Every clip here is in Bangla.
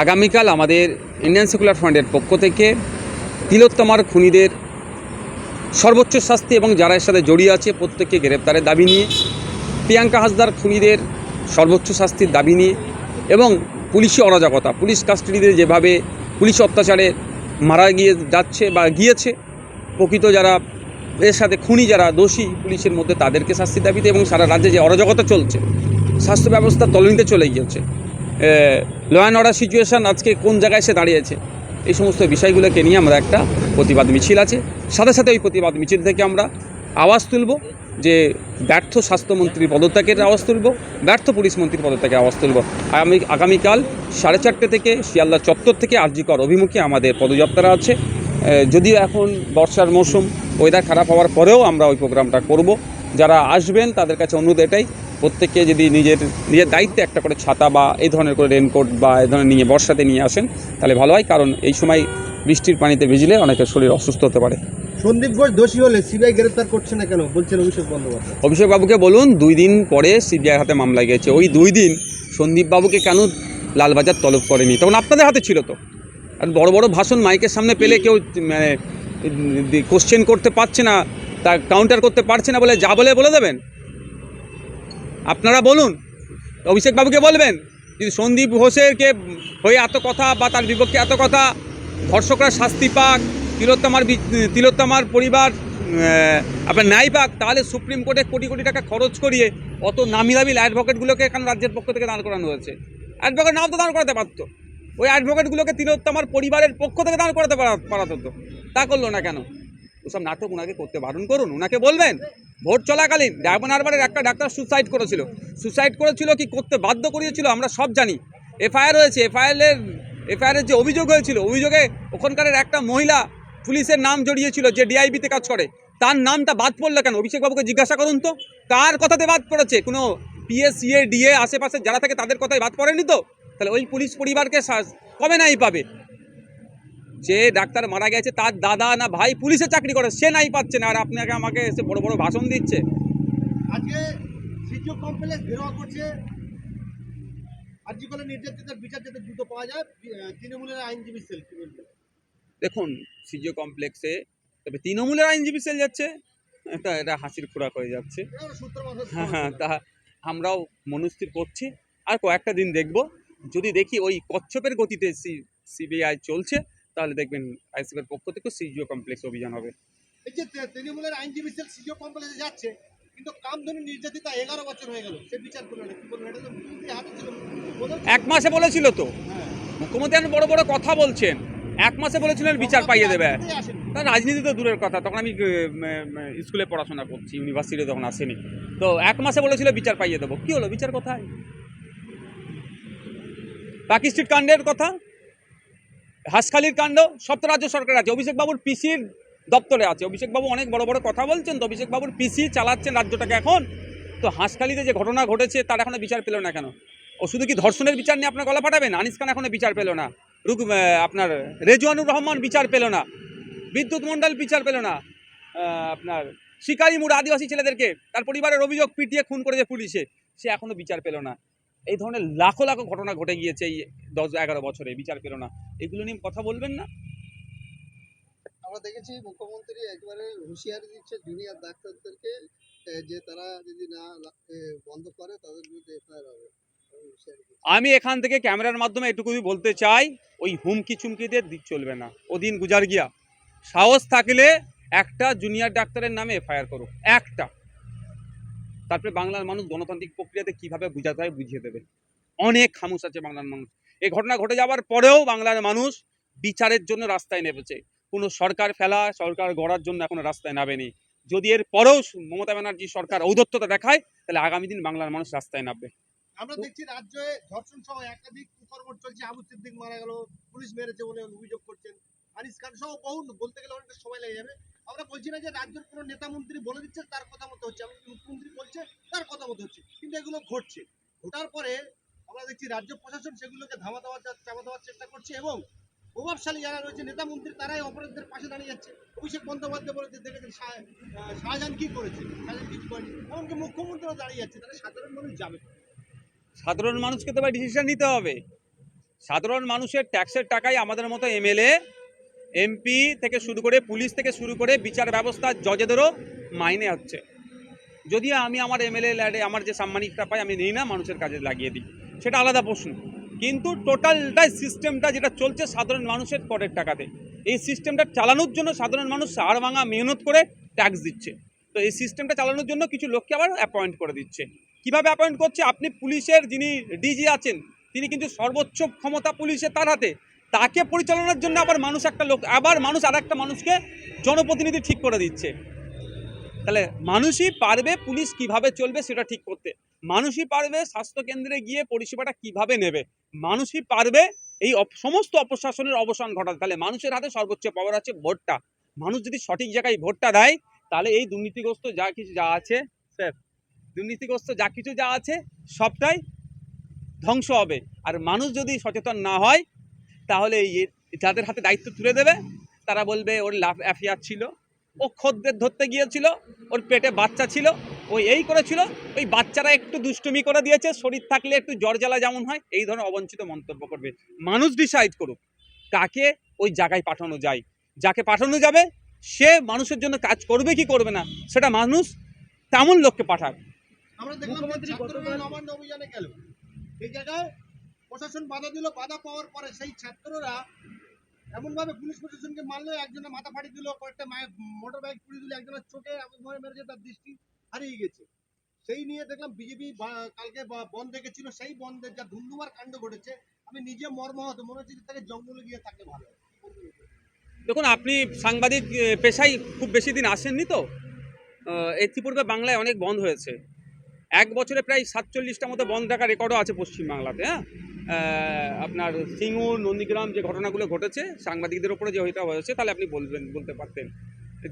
আগামীকাল আমাদের ইন্ডিয়ান সেকুলার ফ্রন্টের পক্ষ থেকে তিলোত্তমার খুনিদের সর্বোচ্চ শাস্তি এবং যারা এর সাথে জড়িয়ে আছে, প্রত্যেককে গ্রেপ্তারের দাবি নিয়ে, প্রিয়াঙ্কা হাসদার খুনিদের সর্বোচ্চ শাস্তির দাবি নিয়ে এবং পুলিশি অরাজকতা, পুলিশ কাস্টাডিতে যেভাবে পুলিশ অত্যাচারে মারা গিয়ে যাচ্ছে বা গিয়েছে, প্রকৃত যারা এর সাথে খুনি যারা দোষী পুলিশের মধ্যে তাদেরকে শাস্তির দাবিতে এবং সারা রাজ্যে যে অরাজকতা চলছে, স্বাস্থ্য ব্যবস্থা তলনিতে চলে গিয়েছে ল অ্যান্ড অর্ডার সিচুয়েশান আজকে কোন জায়গায় এসে দাঁড়িয়েছে? এই সমস্ত বিষয়গুলোকে নিয়ে আমরা একটা প্রতিবাদ মিছিল আছে। সাথে সাথে ওই প্রতিবাদ মিছিল থেকে আমরা আওয়াজ তুলব যে ব্যর্থ স্বাস্থ্যমন্ত্রীর পদত্যাগের আওয়াজ তুলব, ব্যর্থ পুলিশ মন্ত্রীর পদত্যাগের আওয়াজ তুলব। আগামী আগামীকাল সাড়ে চারটে থেকে শিয়ালদা চত্বর থেকে আরজিকর অভিমুখে আমাদের পদযাত্রা আছে। যদিও এখন বর্ষার মৌসুম ওয়েদার খারাপ হওয়ার পরেও আমরা ওই প্রোগ্রামটা করব। যারা আসবেন তাদের কাছে অনুরোধ এটাই প্রত্যেককে যদি নিজের নিজের দায়িত্বে একটা করে ছাতা বা এই ধরনের করে রেনকোট বা এই ধরনের নিয়ে বর্ষাতে নিয়ে আসেন তাহলে ভালো হয়। কারণ এই সময় বৃষ্টির পানিতে ভিজলে অনেকের শরীর অসুস্থ হতে পারে। সন্দীপ ঘোষ দোষী হলে সিবিআই গ্রেপ্তার করছে না কেন? বলছেন অভিষেক বন্দ্যোপাধ্যায়। অভিষেক বাবুকে বলুন দুই দিন পরে সিবিআই হাতে মামলা গেছে ওই দুই দিন সন্দীপ বাবুকে কেন লালবাজার তলব করেনি? তখন আপনাদের হাতে ছিল তো। আর বড় বড় ভাষণ মাইকের সামনে পেলে কেউ মানে কোশ্চেন করতে পারছে না। তা কাউন্টার করতে পারছে না বলে যা বলে বলে দেবেন? আপনারা বলুন। অভিষেক বাবুকে বলবেন যদি সন্দীপ ঘোষেরকে হয়ে এত কথা বা তার বিপক্ষে এত কথা, ধর্ষকরা শাস্তি পাক, তিলোত্তমার তিলোত্তমার পরিবার আপনার ন্যায় পাক, তাহলে সুপ্রিম কোর্টে কোটি কোটি টাকা খরচ করিয়ে অত নামি দামি অ্যাডভোকেটগুলোকে এখানে রাজ্যের পক্ষ থেকে দাঁড় করানো হয়েছে। অ্যাডভোকেট নাও তো দাঁড় করাতে পারতো। ওই অ্যাডভোকেটগুলোকে তিলোত্তমার পরিবারের পক্ষ থেকে দাঁড় করাতে পারা- পারাতো তা করল না কেন? ওসব নাটক ওনাকে করতে বারণ করুন, ওনাকে বলবেন, ভোট চলাকালীন ডায়মন্ড হারবারের একটা ডাক্তার সুসাইড করেছিল। সুসাইড করেছিল কি করতে বাধ্য করিয়েছিল, আমরা সব জানি। এফআইআর হয়েছে, এফআইআরের এফআইআরের যে অভিযোগ হয়েছিল, অভিযোগে ওখানকার একটা মহিলা পুলিশের নাম জড়িয়েছিল যে ডিআইবিতে কাজ করে। তার নামটা বাদ পড়ল কেন? অভিষেকবাবুকে জিজ্ঞাসা করুন তো। কার কথাতে বাদ পড়েছে? কোনো পিএস সিএ ডিএ আশেপাশে যারা থাকে তাদের কথাই বাদ পড়েনি তো? তাহলে ওই পুলিশ পরিবারকে কবে নাই পাবে? যে ডাক্তার মারা গেছে তার দাদা না ভাই পুলিশে চাকরি করে সে নাই পাচ্ছে না। আর আপনাকে আমাকে এসে বড় বড় ভাষণ দিচ্ছে। আজকে কমপ্লেক্স করছে। আর্জিকলের নির্যাতিতার বিচার যাতে দ্রুত পাওয়া যায় তৃণমূলের আইনজীবী সেল দেখুন সিজিও কমপ্লেক্সে তবে তৃণমূলের আইনজীবী সেল যাচ্ছে এটা এটা হাসির খোরাক হয়ে যাচ্ছে। হ্যাঁ হ্যাঁ তা আমরাও মনস্থির করছি। আর কয়েকটা দিন দেখব। যদি দেখি ওই কচ্ছপের গতিতে সি সিবিআই চলছে তাহলে দেখবেন আইসিবির পক্ষ থেকে সিজিও কমপ্লেক্স অভিযান হবে। এই যে তৃণমূলের আইনজীবী সেল সিজিও কমপ্লেক্সে যাচ্ছে কিন্তু কামধনু নির্যাতিতা এগারো বছর হয়ে গেল। সে বিচার করল না কি বলবেন এটা তো হাতে ছিল। এক মাসে বলেছিল তো। মুখ্যমন্ত্রী এখন বড় বড় কথা বলছেন এক মাসে বলেছিলেন বিচার পাইয়ে দেবে। তা রাজনীতি তো দূরের কথা তখন আমি স্কুলে পড়াশোনা করছি ইউনিভার্সিটি তখন আসেনি। তো এক মাসে বলেছিল বিচার পাইয়ে দেবো। কী হলো বিচার কোথায়? পাকি স্ট্রিট কাণ্ডের কথা? হাঁসখালির কাণ্ড সব তো রাজ্য সরকার আছে অভিষেকবাবুর পিসির দপ্তরে আছে। অভিষেকবাবু অনেক বড় বড় কথা বলছেন, তো অভিষেক বাবুর পিসি চালাচ্ছেন রাজ্যটাকে এখন। তো হাঁসখালিতে যে ঘটনা ঘটেছে, তার এখনও বিচার পেল না কেন? ও শুধু কি ধর্ষণের বিচার নিয়ে আপনার গলা ফাটাবেন আনিস খান এখনও বিচার পেল না। রুক আপনার রেজওয়ানুর রহমান বিচার পেল না। বিদ্যুৎ মণ্ডল বিচার পেল না। আপনার শিকারি মুড় আদিবাসী ছেলেদেরকে, তার পরিবারের অভিযোগ পিটিয়ে খুন করেছে পুলিশে। সে এখনও বিচার পেল না। এই ধরনের লাখো লাখো ঘটনা ঘটে গিয়েছে এই দশ এগারো বছরে বিচার পেল না। এগুলো নিয়ে কথা বলবেন না? আমরা দেখেছি মুখ্যমন্ত্রী একবারে হুঁশিয়ারি দিচ্ছে জুনিয়র ডাক্তারদেরকে যে তারা যদি না বন্ধ করে তাদের বিরুদ্ধে এফআইআর হবে। আমি এখান থেকে ক্যামেরার মাধ্যমে এটুকুই বলতে চাই ওই হুমকি চুমকি দিয়ে দিক চলবে না। ওদিন গুজার গিয়া। সাহস থাকলে একটা জুনিয়র ডাক্তারের নামে এফআইআর করো একটা। তারপরে বাংলার মানুষ গণতান্ত্রিক প্রক্রিয়াতে কীভাবে বুঝাতে হয় বুঝিয়ে দেবে। অনেক খামুশ আছে বাংলার মানুষ। এই ঘটনা ঘটে যাওয়ার পরেও বাংলার মানুষ বিচারের জন্য রাস্তায় নেমেছে। কোনো সরকার ফেলা, সরকার গড়ার জন্য এখনও রাস্তায় নামেনি। যদি এর পরেও মমতা ব্যানার্জি সরকার ঔদত্যতা দেখায়, তাহলে আগামী দিন বাংলার মানুষ রাস্তায় নামবে। আমরা দেখছি রাজ্যে ধর্ষণ সহ একাধিক আমরা বলছি না যে রাজ্যের কোনো নেতা মন্ত্রী বলে দিচ্ছে, তার কথা মতো হচ্ছে। এমনকি মুখ্যমন্ত্রী বলছে, তার কথা মতো হচ্ছে। কিন্তু এগুলো ঘটছে। ঘটার পরে আমরা দেখছি রাজ্য প্রশাসন সেগুলোকে ধামা দেওয়ার চাপা দেওয়ার চেষ্টা করছে এবং প্রভাবশালী যারা রয়েছে, নেতা মন্ত্রী, তারাই অপরাধীদের পাশে দাঁড়িয়ে যাচ্ছে। অভিষেক বন্দ্যোপাধ্যায় বলেছে, দেখেছেন শাহজাহান কি করেছে? শাহজাহান কিছু করেনি। এমনকি মুখ্যমন্ত্রীও দাঁড়িয়ে যাচ্ছে। তাহলে সাধারণ মানুষ যাবে। সাধারণ মানুষকে তো ডিসিশন নিতে হবে। সাধারণ মানুষের ট্যাক্সের টাকায় আমাদের মতো এমএলএ এমপি থেকে শুরু করে পুলিশ থেকে শুরু করে বিচার ব্যবস্থা জজেদেরও মাইনে হচ্ছে যদিও আমি আমার এমএলএ ল্যাডে আমার যে সাম্মানিকটা পাই, আমি নিই না মানুষের কাজে লাগিয়ে দিই। সেটা আলাদা প্রশ্ন। কিন্তু টোটালটাই সিস্টেমটা যেটা চলছে সাধারণ মানুষের করের টাকাতে। এই সিস্টেমটা চালানোর জন্য সাধারণ মানুষ সার ভাঙা মেহনত করে ট্যাক্স দিচ্ছে। তো এই সিস্টেমটা চালানোর জন্য কিছু লোককে আবার অ্যাপয়েন্ট করে দিচ্ছে। কীভাবে অ্যাপয়েন্ট করছে? আপনি পুলিশের যিনি ডিজি আছেন, তিনি কিন্তু সর্বোচ্চ ক্ষমতা পুলিশের তার হাতে। তাকে পরিচালনার জন্য আবার মানুষ একটা লোক, আবার মানুষ আর একটা মানুষকে জনপ্রতিনিধি ঠিক করে দিচ্ছে। তাহলে মানুষই পারবে পুলিশ কীভাবে চলবে সেটা ঠিক করতে। মানুষই পারবে স্বাস্থ্যকেন্দ্রে গিয়ে পরিষেবাটা কীভাবে নেবে। মানুষই পারবে এই সমস্ত অপশাসনের অবসান ঘটাতে। তাহলে মানুষের হাতে সর্বোচ্চ পাওয়ার আছে ভোটটা। মানুষ যদি সঠিক জায়গায় ভোটটা দেয়, তাহলে এই দুর্নীতিগ্রস্ত যা কিছু যা আছে, স্যার, দুর্নীতিগ্রস্ত যা কিছু যা আছে, সবটাই ধ্বংস হবে। আর মানুষ যদি সচেতন না হয় তাহলে এই যাদের হাতে দায়িত্ব তুলে দেবে তারা বলবে ওর লাভ অ্যাফিয়ার ছিল ও খদ্দের ধরতে গিয়েছিল ওর পেটে বাচ্চা ছিল ওই এই করেছিল ওই বাচ্চারা একটু দুষ্টুমি করে দিয়েছে শরীর থাকলে একটু জ্বর জ্বালা যেমন হয় এই ধরনের অবঞ্চিত মন্তব্য করবে। মানুষ ডিসাইড করুক কাকে ওই জায়গায় পাঠানো যায়। যাকে পাঠানো যাবে সে মানুষের জন্য কাজ করবে কি করবে না সেটা মানুষ তেমন লোককে পাঠাক। আমরা দেখলাম মুখ্যমন্ত্রী ছাত্ররা গতকাল- নবান্ন অভিযানে গেল। এই জায়গায় প্রশাসন বাধা দিল, বাধা পাওয়ার পরে সেই ছাত্ররা এমন ভাবে পুলিশ প্রশাসনকে মারলো একজনের মাথা ফাটিয়ে দিল, কয়েকটা মোটর বাইক পুড়িয়ে দিল, একজনের চোখে এমন ভাবে মেরেছে, তার দৃষ্টি হারিয়ে গেছে। সেই নিয়ে দেখলাম বিজেপি কালকে বন্ধ দেখেছিল, সেই বন্ধের যা ধুমধুমার কাণ্ড ঘটেছে, আমি নিজে মর্মাহত, মনে হচ্ছে যে তাকে জঙ্গলে গিয়ে থাকলে ভালো দেখুন, আপনি সাংবাদিক পেশায় খুব বেশি দিন আসেননি তো? ইতিপূর্বে বাংলায় অনেক বন্ধ হয়েছে। এক বছরে প্রায় সাতচল্লিশটা মতো বন্ধ থাকার রেকর্ডও আছে পশ্চিমবাংলাতে হ্যাঁ? আপনার সিঙ্গুর, নন্দীগ্রাম যে ঘটনাগুলো ঘটেছে, সাংবাদিকদের ওপরে যে হইটা হয়েছে তাহলে আপনি বলবেন, বলতে পারতেন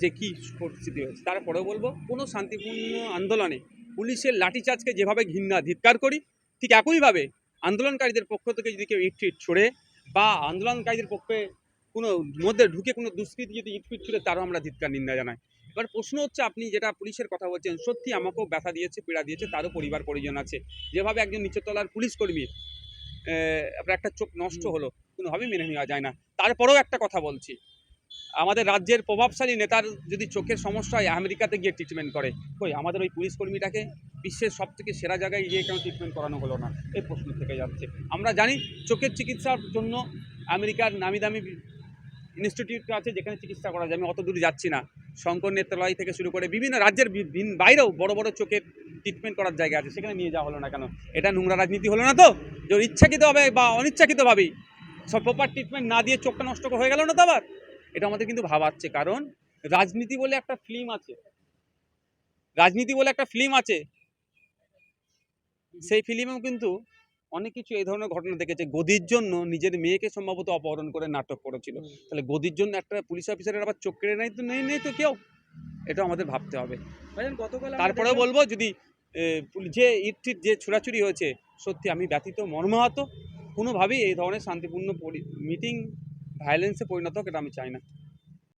যে কী পরিস্থিতি হয়েছে। তারপরেও বলব, কোনো শান্তিপূর্ণ আন্দোলনে পুলিশের লাঠিচার্জকে যেভাবে ঘৃণা, ধিৎকার করি, ঠিক একইভাবে আন্দোলনকারীদের পক্ষ থেকে যদি কেউ ইট ফিট ছড়ে বা আন্দোলনকারীদের পক্ষে কোনো মধ্যে ঢুকে কোনো দুষ্কৃতি যদি ইটফিট ছিল তারও আমরা ধিৎকার, নিন্দা জানাই। এবার প্রশ্ন হচ্ছে আপনি যেটা পুলিশের কথা বলছেন সত্যি আমাকেও ব্যথা দিয়েছে পীড়া দিয়েছে তারও পরিবার পরিজন আছে। যেভাবে একজন নিচতলার পুলিশ কর্মী আপনার একটা চোখ নষ্ট হলো কোনোভাবেই মেনে নেওয়া যায় না। তারপরেও একটা কথা বলছি আমাদের রাজ্যের প্রভাবশালী নেতার যদি চোখের সমস্যা হয় আমেরিকাতে গিয়ে ট্রিটমেন্ট করে। কই আমাদের ওই পুলিশ কর্মীটাকে বিশ্বের সব থেকে সেরা জায়গায় গিয়ে কেন ট্রিটমেন্ট করানো হলো না? এই প্রশ্ন থেকে যাচ্ছে। আমরা জানি চোখের চিকিৎসার জন্য আমেরিকার নামি দামি ইনস্টিটিউট আছে যেখানে চিকিৎসা করা যায়। আমি অত দূর যাচ্ছি না। শঙ্কর নেত্রালয় থেকে শুরু করে বিভিন্ন রাজ্যের বাইরেও বড় বড় চোখের ট্রিটমেন্ট করার জায়গা আছে। সেখানে নিয়ে যাওয়া হলো না কেন? এটা নোংরা রাজনীতি হলো না তো? যে ইচ্ছাকৃতভাবে বা অনিচ্ছাকৃতভাবেই সব প্রপার ট্রিটমেন্ট না দিয়ে চোখটা নষ্ট হয়ে গেল না তো আবার? এটা আমাদের কিন্তু ভাবাচ্ছে। কারণ রাজনীতি বলে একটা ফিল্ম আছে। রাজনীতি বলে একটা ফিল্ম আছে। সেই ফিল্মেও কিন্তু অনেক কিছু এই ধরনের ঘটনা দেখেছে। গদির জন্য নিজের মেয়েকে সম্ভবত অপহরণ করে নাটক করেছিল। তাহলে গদির জন্য একটা পুলিশ অফিসারের আবার চোখ কেড়ে নেই তো নেই নেই তো কেউ? এটা আমাদের ভাবতে হবে। তারপরেও বলব যদি যে ইট টিট যে ছোড়াছুরি হয়েছে সত্যি আমি ব্যতীত মর্মাহত কোনোভাবেই এই ধরনের শান্তিপূর্ণ মিটিং ভায়োলেন্সে পরিণত হোক এটা আমি চাই না।